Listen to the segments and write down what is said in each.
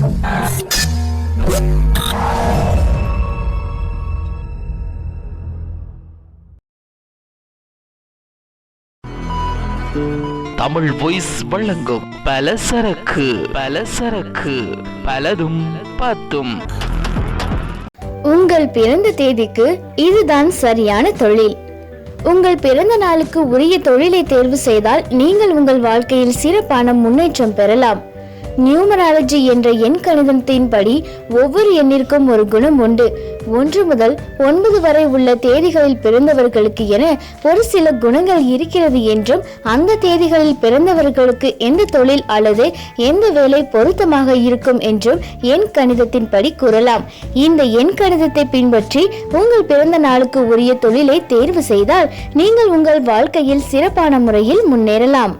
Tamil voice வழங்கும் பலசரக்கு பலசரக்கு பலதும் பத்தும் உங்கள் பிறந்த தேதிக்கு இதுதான் சரியான தொழில். உங்கள் பிறந்த நாளுக்கு உரிய தொழிலை தேர்வு செய்தால் நீங்கள் உங்கள் வாழ்க்கையில் சிறப்பான முன்னேற்றம் பெறலாம். நியூமராலஜி என்ற எண் கணிதத்தின்படி ஒவ்வொரு எண்ணிற்கும் ஒரு குணம் உண்டு. ஒன்று முதல் ஒன்பது வரை உள்ள தேதிகளில் பிறந்தவர்களுக்கு என ஒரு சில குணங்கள் இருக்கிறது என்றும் அந்த தேதிகளில் பிறந்தவர்களுக்கு எந்த தொழில் அல்லது எந்த வேலை பொருத்தமாக இருக்கும் என்றும் எண் கணிதத்தின்படி கூறலாம். இந்த எண் கணிதத்தை பின்பற்றி உங்கள் பிறந்த நாளுக்கு உரிய தொழிலை தேர்வு செய்தால் நீங்கள் உங்கள் வாழ்க்கையில் சிறப்பான முறையில் முன்னேறலாம்.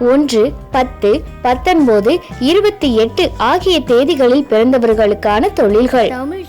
ஒன்று பத்து பத்தொன்பது இருபத்தி எட்டு ஆகிய தேதிகளில் பிறந்தவர்களுக்கான தொழில்கள். தமிழ்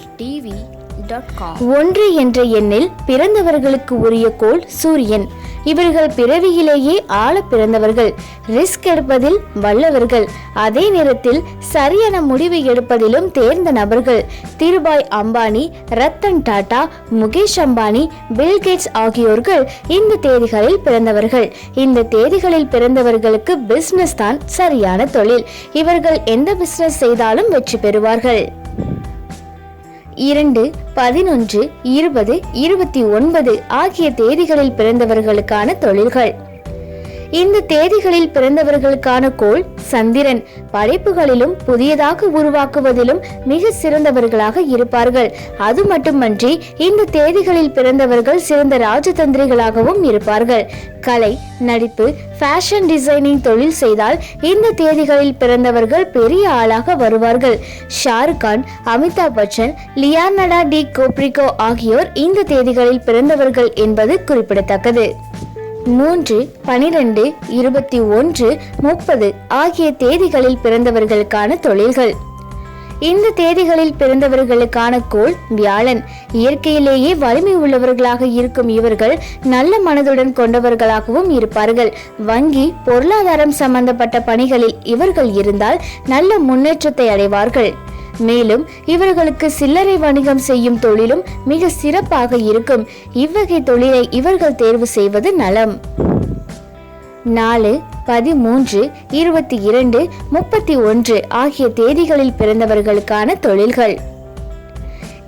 ஒன்று என்ற எண்ணில் பிறந்தவர்களுக்கு உரிய கோள் சூரியன். இவர்கள் பிறவியிலேயே ஆள பிறந்தவர்கள். ரிஸ்க் எடுப்பதில் வல்லவர்கள். அதே நேரத்தில் சரியான முடிவு எடுப்பதிலும் தேர்ந்த நபர்கள். திருபாய் அம்பானி ரத்தன் டாடா முகேஷ் அம்பானி பில்கேட்ஸ் ஆகியோர்கள் இந்த தேதிகளில் பிறந்தவர்கள். இந்த தேதிகளில் பிறந்தவர்களுக்கு பிசினஸ் தான் சரியான தொழில். இவர்கள் எந்த பிசினஸ் செய்தாலும் வெற்றி பெறுவார்கள். இரண்டு பதினொன்று இருபது இருபத்தி ஒன்பது ஆகிய தேதிகளில் பிறந்தவர்களுக்கான தொழில்கள். இந்த தேதிகளில் பிறந்தவர்களுக்கான கோள் சந்திரன். படைப்புகளிலும் புதியதாக உருவாக்குவதிலும் மிக சிறந்தவர்களாக இருப்பார்கள். அது மட்டுமன்றி இந்த தேதிகளில் பிறந்தவர்கள் சிறந்த ராஜதந்திரிகளாகவும் இருப்பார்கள். கலை நடிப்பு ஃபேஷன் டிசைனிங் தொழில் செய்தால் இந்த தேதிகளில் பிறந்தவர்கள் பெரிய ஆளாக வருவார்கள். Shah Rukh Khan Amitabh Bachchan Leonardo DiCaprio ஆகியோர் இந்த தேதிகளில் பிறந்தவர்கள் என்பது குறிப்பிடத்தக்கது. மூன்று பனிரெண்டு இருபத்தி ஒன்று முப்பது ஆகிய தேதிகளில் பிறந்தவர்களுக்கான தொழில்கள். இந்த தேதிகளில் பிறந்தவர்களுக்கான கோள் வியாழன். இயற்கையிலேயே வலிமை உள்ளவர்களாக இருக்கும் இவர்கள் நல்ல மனதுடன் கொண்டவர்களாகவும் இருப்பார்கள். வங்கி பொருளாதாரம் சம்பந்தப்பட்ட பணிகளில் இவர்கள் இருந்தால் நல்ல முன்னேற்றத்தை அடைவார்கள். மேலும் இவர்களுக்கு சில்லறை வணிகம் செய்யும் தொழிலும் மிக சிறப்பாக இருக்கும். இவ்வகை தொழிலை இவர்கள் தேர்வு செய்வது நலம். நாலு பதிமூன்று இருபத்தி இரண்டு முப்பத்தி ஒன்று ஆகிய தேதிகளில் பிறந்தவர்களுக்கான தொழில்கள்.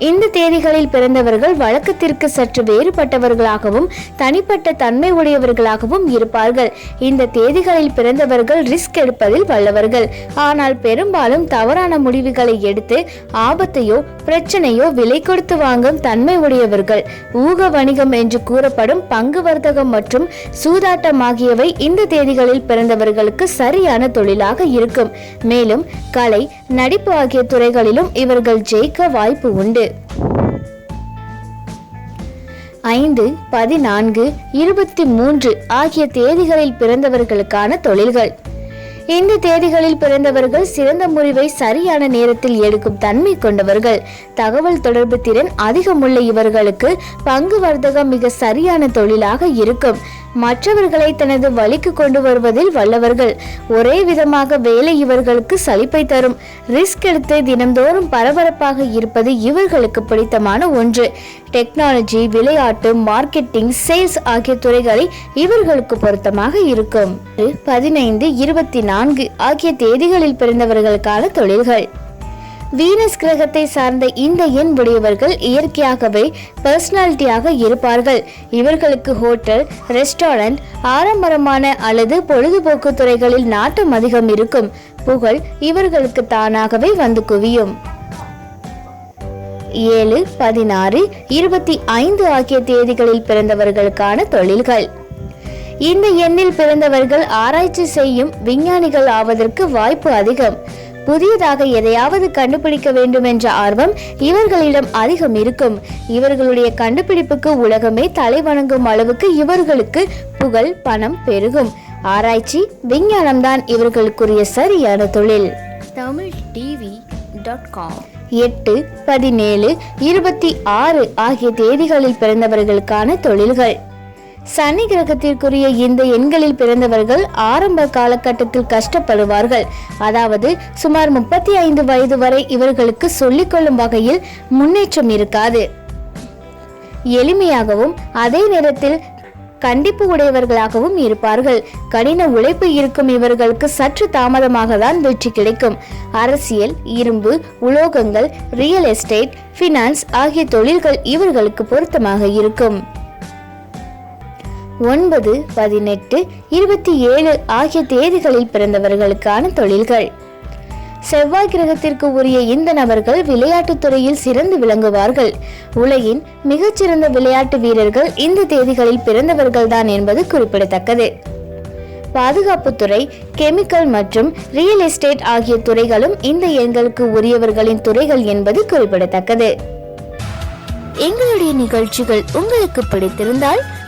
இந்த தேதிகளில் பிறந்தவர்கள் வழக்கத்திற்கு சற்று வேறுபட்டவர்களாகவும் தனிப்பட்ட தன்மை உடையவர்களாகவும் இருப்பார்கள். இந்த தேதிகளில் பிறந்தவர்கள் ரிஸ்க் எடுப்பதில் வல்லவர்கள். ஆனால் பெரும்பாலும் தவறான முடிவுகளை எடுத்து ஆபத்தையோ பிரச்சனையோ விலை கொடுத்து வாங்கும் தன்மை உடையவர்கள். ஊக வணிகம் என்று கூறப்படும் பங்கு வர்த்தகம் மற்றும் சூதாட்டம் ஆகியவை இந்த தேதிகளில் பிறந்தவர்களுக்கு சரியான தொழிலாக இருக்கும். மேலும் கலை நடிப்பு ஆகிய துறைகளிலும் இவர்கள் ஜெயிக்க வாய்ப்பு உண்டு. ஐந்து பதினான்கு இருபத்தி மூன்று ஆகிய தேதிகளில் பிறந்தவர்களுக்கான தொழில்கள். இந்த தேதிகளில் பிறந்தவர்கள் சிறந்த முடிவை சரியான நேரத்தில் எடுக்கும் தன்மை கொண்டவர்கள். தகவல் தொடர்பு திறன் அதிகமுள்ள இவர்களுக்கு பங்கு வர்த்தகம் மிக சரியான தொழிலாக இருக்கும். மற்றவர்களை தனது வழிக்கு கொண்டு வருவதில் வல்லவர்கள். ஒரே விதமாக வேலை இவர்களுக்கு சலிப்பை தரும். ரிஸ்க் எடுத்து தினந்தோறும் பரபரப்பாக இருப்பது இவர்களுக்கு பிடித்தமான ஒன்று. டெக்னாலஜி விளையாட்டு மார்க்கெட்டிங் சேல்ஸ் ஆகிய துறைகளை இவர்களுக்கு பொருத்தமாக இருக்கும். பதினைந்து இருபத்தி நான்கு ஆகிய தேதிகளில் பிறந்தவர்களுக்கான தொழில்கள். வீனஸ் கிரகத்தை சார்ந்த இந்த எண் உடையவர்கள் இயற்கையாகவே பர்சனாலிட்டியாக இருப்பார்கள். இவர்களுக்கு ஹோட்டல் ரெஸ்டாரண்ட் ஆடம்பரமான அல்லது பொழுதுபோக்கு துறைகளில் நாட்டம் அதிகம் இருக்கும். புகழ் இவர்களுக்கு தானாகவே வந்து குவியும். ஏழு பதினாறு இருபத்தி ஐந்து ஆகிய தேதிகளில் பிறந்தவர்களுக்கான தொழில்கள். இந்த எண்ணில் பிறந்தவர்கள் ஆராய்ச்சி செய்யும் விஞ்ஞானிகள் ஆவதற்கு வாய்ப்பு அதிகம். புதியதாக எதையாவது கண்டுபிடிக்க வேண்டும் என்ற ஆர்வம் இவர்களிடம் அதிகம் இருக்கும். இவர்களுடைய கண்டுபிடிப்புக்கு உலகமே தலை வணங்கும் அளவுக்கு இவர்களுக்கு புகழ் பணம் பெருகும். ஆராய்ச்சி விஞ்ஞானம்தான் இவர்களுக்குரிய சரியான தொழில். தமிழ் டிவி டாட் காம் எட்டு பதினேழு இருபத்தி ஆறு ஆகிய தேதிகளில் பிறந்தவர்களுக்கான தொழில்கள். சனி கிரகத்திற்குரிய இந்த எண்களில் பிறந்தவர்கள் ஆரம்ப காலகட்டத்தில் கஷ்டப்படுவார்கள். அதாவது சுமார் முப்பத்தி ஐந்து வயது வரை இவர்களுக்கு சொல்லிக்கொள்ளும் வகையில் முன்னேற்றம் இருக்காது. எளிமையாகவும் அதே நேரத்தில் கண்டிப்பு உடையவர்களாகவும் இருப்பார்கள். கடின உழைப்பு இருக்கும் இவர்களுக்கு சற்று தாமதமாக தான் வெற்றி கிடைக்கும். அரசியல் இரும்பு உலோகங்கள் ரியல் எஸ்டேட் ஃபினான்ஸ் ஆகிய தொழில்கள் இவர்களுக்கு பொருத்தமாக இருக்கும். ஒன்பது பதினெட்டு இருபத்தி ஏழு ஆகிய தேதிகளில் பிறந்தவர்களுக்கான தொழில்கள். செவ்வாய் கிரகத்திற்கு உரிய இந்த நபர்கள் விளையாட்டுத் துறையில் சிறந்து விளங்குவார்கள். உலகின் மிகச்சிறந்த விளையாட்டு வீரர்கள் இந்த தேதிகளில் பிறந்தவர்கள்தான் என்பது குறிப்பிடத்தக்கது. பாதுகாப்புத்துறை கெமிக்கல் மற்றும் ரியல் எஸ்டேட் ஆகிய துறைகளும் இந்த எண்களுக்கு உரியவர்களின் துறைகள் என்பது குறிப்பிடத்தக்கது. எங்களுடைய நிகழ்ச்சிகள் உங்களுக்கு பிடித்திருந்தால்